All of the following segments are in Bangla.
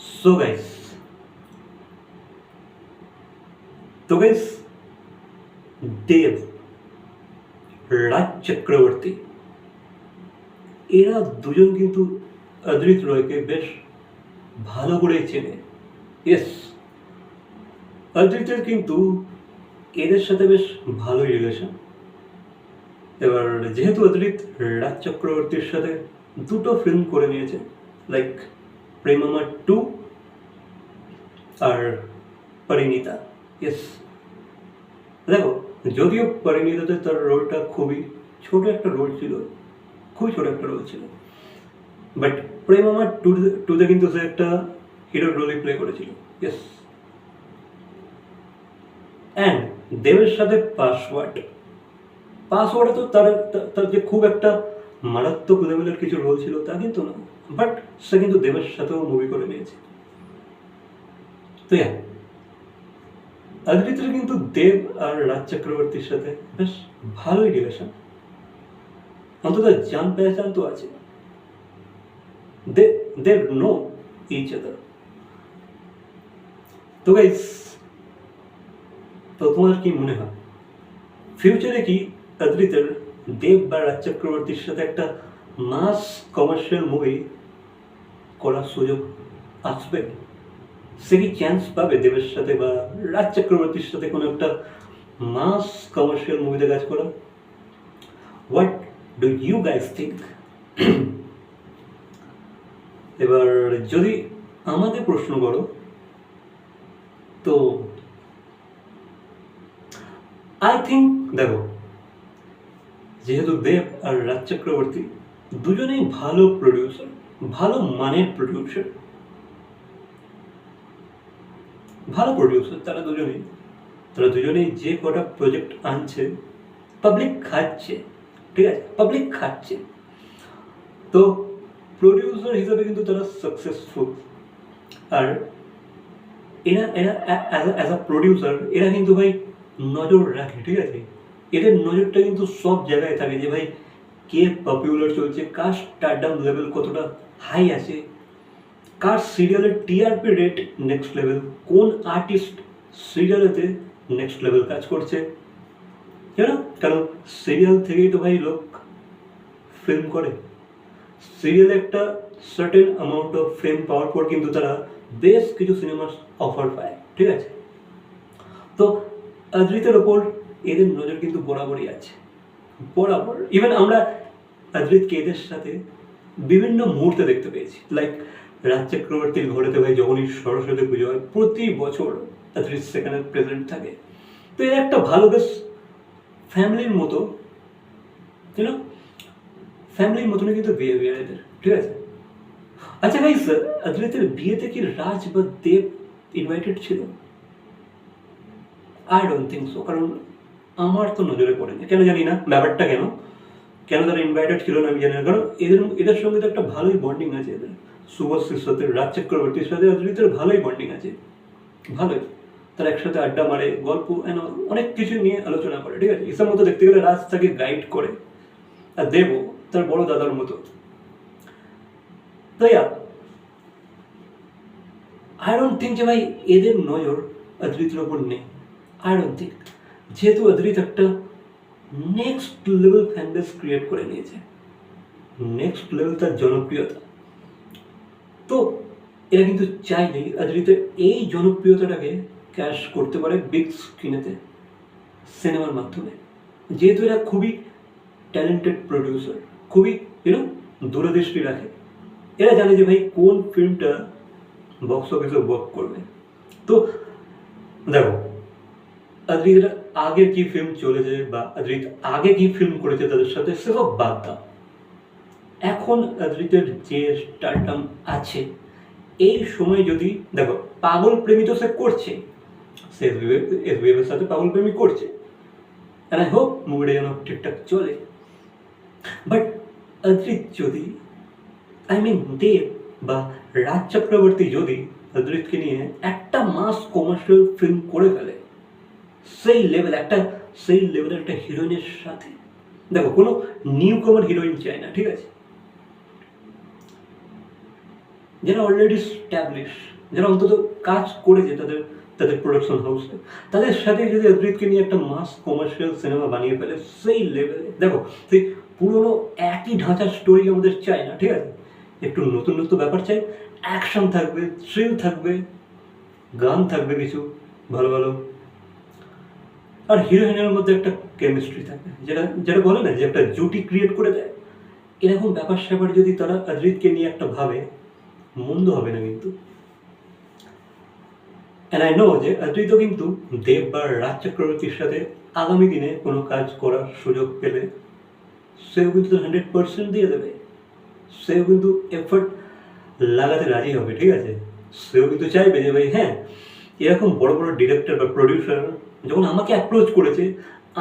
সো গাইস তো গাইস দেব রাজ চক্রবর্তী এরা দুজন কিন্তু অদ্রিত রয়কে বেশ ভালো করে চেনে। ইয়েস অদ্রিতের কিন্তু এদের সাথে বেশ ভালোই রিলেশন এবার যেহেতু অদ্রিত রাজ চক্রবর্তীর সাথে দুটো ফিল্ম করে নিয়েছে লাইক প্রেমামা টু আর পরিণীতা ইয়েস দেখো, যদিও পরিণীতাতে তার রোলটা খুবই ছোট একটা রোল ছিল, খুবই ছোট একটা রোল ছিল বাট প্রেমামা টু টুতে কিন্তু সে একটা হিরোর রোলই প্লে করেছিল ইয়েস অ্যান্ড দেবের সাথে পাসওয়ার্ড পাসওয়ার্ডে তো তার তার যে খুব একটা মারাত্মক লেভেলের কিছু রোল ছিল তা কিন্তু না বাট সে কিন্তু দেবের সাথেও মুভি করে নিয়েছে। তো অদ্রিতের কিন্তু দেব আর রাজ চক্রবর্তীর সাথে বেশ ভালোই রিলেশন অন্তত জান পেহচান তো আছে। দে দে নো ইচ আদার তো গাইস তো তোমার কি মনে হয়? ফিউচারে কি অদ্রিতের দেব বা রাজ চক্রবর্তীর সাথে একটা মাস কমার্শিয়াল মুভি করার সুযোগ আসবে? সে কি চান্স পাবে দেবের সাথে বা রাজ চক্রবর্তীর সাথে কোনো একটা মাস কমার্শিয়াল মুভিতে কাজ করা? What do you guys think এবার যদি আমাকে প্রশ্ন করো, তো আই থিঙ্ক দেখো, যেহেতু দেব আর রাজ চক্রবর্তী দুজনেই ভালো প্রডিউসার ভালো মানের প্রডিউসার ভালো প্রডিউসার তারা দুজনেই। তারা দুজনেই যে কটা প্রজেক্ট আনছে পাবলিক খাচ্ছে, ঠিক আছে? পাবলিক খাচ্ছে। তো প্রডিউসার হিসাবে কিন্তু তারা সাকসেসফুল আর এরা এরা অ্যাজ আ প্রডিউসার এরা কিন্তু ভাই নজর রাখে, ঠিক আছে? এদের নজরটা কিন্তু সব জায়গায় থাকে যে ভাই কে পপুলার চলছে, কার স্টারডাম লেভেল কতটা হাই আছে, কার সিরিয়ালের টিআরপি রেট নেক্সট লেভেল কোন আর্টিস্ট সিরিয়ালেতে নেক্সট লেভেল কাজ করছে। জানো? কারণ সিরিয়াল থেকেই তো ভাই লোক ফিল্ম করে। সিরিয়ালে একটা সার্টেন অ্যামাউন্ট অফ ফ্রেম পাওয়ার পর কিন্তু তারা বেশ কিছু সিনেমার অফার পায়, ঠিক আছে? তো অদ্রিতের ওপর এদের নজর কিন্তু বরাবরই আছে। বরাবর। ইভেন আমরা অদ্রিতকে এদের সাথে বিভিন্ন মুহূর্তে দেখতে পেয়েছি। লাইক রাজ চক্রবর্তীর ঘরেতে ভাই যখনই সরস্বতী পুজো হয়, প্রতি বছর অদ্রিত সেখানে প্রেজেন্ট থাকে। তো এর একটা ভালো বেশ ফ্যামিলির মতো ইউনো ফ্যামিলির মতনই কিন্তু বিহেভিয়ার এদের, ঠিক আছে? আচ্ছা ভাই স্যার অদ্রিতের বিয়েতে কি রাজ বা দেব ইনভাইটেড ছিল? আই ডোন্ট থিঙ্ক সো কারণ আমার তো নজরে পড়েনি। কেন জানি না, ব্যাপারটা কেন? কেন তারা ইনভাইটেড ছিল না জানি না কারণ এদের এদের সঙ্গে তো একটা ভালোই বন্ডিং আছে। এদের শুভশ্রীর সাথে রাজ চক্রবর্তীর সাথে অদ্রিতের ভালোই বন্ডিং আছে। ভালোই। তারা একসাথে আড্ডা মারে, গল্প অনেক কিছু নিয়ে আলোচনা করে, ঠিক আছে? এসব মতো দেখতে গেলে রাজ তাকে গাইড করে। আর দেবও তার বড় দাদার মতো। তো ইয়া আই ডোন্ট থিঙ্ক যে ভাই এদের নজর অদ্রিতের ওপর নেই। আই ডোন্ট থিঙ্ক যেহেতু অদ্রিত একটা next level fan base create করে নিয়েছে। নেক্সট লেভেল তার জনপ্রিয়তা। তো এরা কিন্তু চাইলেই অদ্রিতের এই জনপ্রিয়তাটাকে ক্যাশ করতে পারে বিগ স্ক্রিনেতে সিনেমার মাধ্যমে। যেহেতু এরা খুবই ট্যালেন্টেড প্রডিউসার খুবই ইউনো দূরদৃষ্টি রাখে। এরা জানে যে ভাই কোন ফিল্মটা বক্স অফিসে ওয়ার্ক করবে। তো দেখো অদ্রিত আগের কি ফিল্ম চলেছে বা অদ্রিত আগে কি ফিল্ম করেছে তাদের সাথে সেসব বাদ দাও। এখন অদ্রিতের যে স্টারডাম আছে, এই সময় যদি, দেখো, পাগল প্রেমী তো সে করছে, সে এসবিএফের সাথে পাগল প্রেমী করছে। অ্যান্ড আই হোপ মুভিটা যেন ঠিকঠাক চলে। বাট অদ্রিত যদি আই মিন দেব বা রাজ চক্রবর্তী যদি অদ্রিতকে নিয়ে একটা মাস কমার্শিয়াল ফিল্ম করে ফেলে সেই লেভেল একটা সেই লেভেলের একটা হিরোইনের সাথে। দেখো, কোনো নিউ কমার হিরোইন চাই না, ঠিক আছে? যারা অলরেডি স্ট্যাবলিশ যারা অন্তত কাজ করেছে তাদের তাদের প্রোডাকশন হাউসে তাদের সাথে যদি অদ্রিতকে নিয়ে একটা মাস কমার্শিয়াল সিনেমা বানিয়ে ফেলে সেই লেভেলে দেখো সেই পুরোনো একই ঢাঁচার স্টোরি আমাদের চাই না, ঠিক আছে? একটু নতুন নতুন ব্যাপার চাই অ্যাকশন থাকবে থ্রিল থাকবে, গান থাকবে কিছু, ভালো ভালো আর হিরো হিরোইনের মধ্যে একটা কেমিস্ট্রি থাকে। যেটা যেটা বলে না যে একটা জুটি ক্রিয়েট করে দেয়। এরকম ব্যাপার স্যাপার যদি তারা অদ্রিতকে নিয়ে একটা ভাবে, মন্দ হবে না কিন্তু। অ্যান্ড আই নো যে অদ্বৈত কিন্তু দেব বা রাজ চক্রবর্তীর সাথে আগামী দিনে কোনো কাজ করার সুযোগ পেলে সেও কিন্তু হান্ড্রেড পার্সেন্ট দিয়ে দেবে। সেও কিন্তু এফর্ট লাগাতে রাজি হবে, ঠিক আছে? সেও কিন্তু চাইবে যে ভাই হ্যাঁ এরকম বড় বড় ডিরেক্টর বা প্রডিউসার যখন আমাকে অ্যাপ্রোচ করেছে,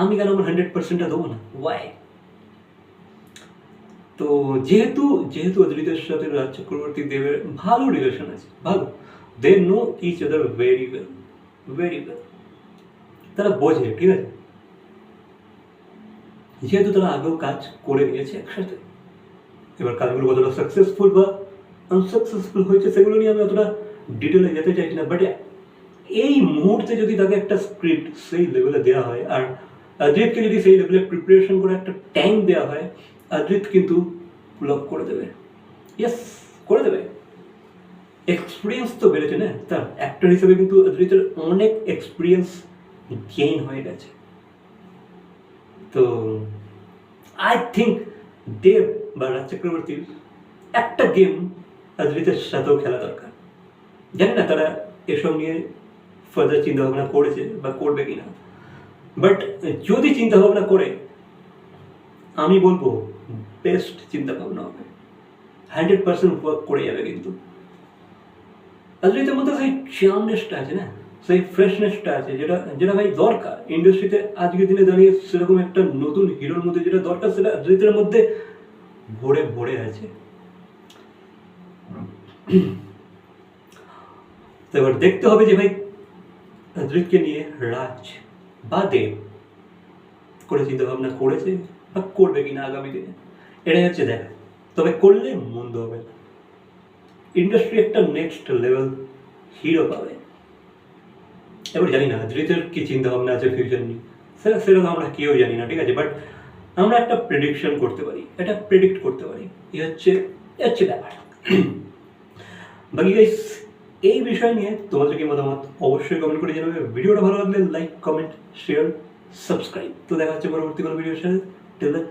আমি কেন আমার হান্ড্রেড পার্সেন্টটা দেবো না? ওয়াই তো যেহেতু যেহেতু অদ্রিতের সাথে রাজ চক্রবর্তী দেবের ভালো রিলেশন আছে, ভালো they know each other very well very well তারা বোঝে, ঠিক আছে? যেহেতু তারা আগেও কাজ করে নিয়েছে একসাথে, এবার কাজগুলো কতটা সাকসেসফুল বা আনসাকসেসফুল হয়েছে সেগুলো নিয়ে আমি অতটা ডিটেলে যেতে চাইছি না বাট এই মুহূর্তে যদি তাকে একটা স্ক্রিপ্ট সেই লেভেলে দেওয়া হয়, আর অজিতকে যদি সেই লেভেলে প্রিপারেশন করে একটা টাইম দেওয়া হয়, অজিত কিন্তু আপ করে দেবে। ইয়েস করে দেবে। এক্সপিরিয়েন্স তো বেড়েছে না? তার অ্যাক্টর হিসেবে কিন্তু অজিতের অনেক এক্সপিরিয়েন্স গেইন হয়ে গেছে। তো আই থিঙ্ক দেব বা রাজ চক্রবর্তীর একটা গেম অদ্রিতের সাথেও খেলা দরকার। জানি না তারা এসব নিয়ে ফার্দার চিন্তা ভাবনা করেছে বা করবে কিনা। বাট যদি চিন্তা ভাবনা করে, আমি বলব বেস্ট চিন্তা ভাবনা হবে। হান্ড্রেড পার্সেন্ট ওয়ার্ক করে যাবে কিন্তু। অদ্রিতের মধ্যে সেই চার্মনেসটা আছে না? সেই ফ্রেশনেসটা আছে, যেটা যেটা ভাই দরকার। ইন্ডাস্ট্রিতে আজকের দিনে দাঁড়িয়ে সেরকম একটা নতুন হিরোর মধ্যে যেটা দরকার, সেটা অদ্রিতের মধ্যে ভরে ভরে আছে। তো এবার দেখতে হবে যে ভাই অদ্রিতকে নিয়ে রাজ বা দেব করে চিন্তা ভাবনা করেছে বা করবে কিনা আগামী দিনে? এটাই হচ্ছে দেখ। তবে করলে মন্দ হবে না। ইন্ডাস্ট্রি একটা নেক্সট লেভেল হিরো পাবে। এবার জানি না, ধৃতের কি চিন্তা ভাবনা আছে ফিউচার নিয়ে? সেটা সেরকম আমরা কেউ জানি না, ঠিক আছে? বাট আমরা একটা প্রেডিকশন করতে পারি এটা প্রেডিক্ট করতে পারি। এ হচ্ছে এ হচ্ছে ব্যাপার। বাকি এই বিষয় নিয়ে তোমাদের কি মতামত অবশ্যই কমেন্ট করে জানাবে। ভিডিওটা ভালো লাগলে লাইক কমেন্ট শেয়ার সাবস্ক্রাইব তো দেখা হচ্ছে পরবর্তী কোনো ভিডিওর সাথে। Till that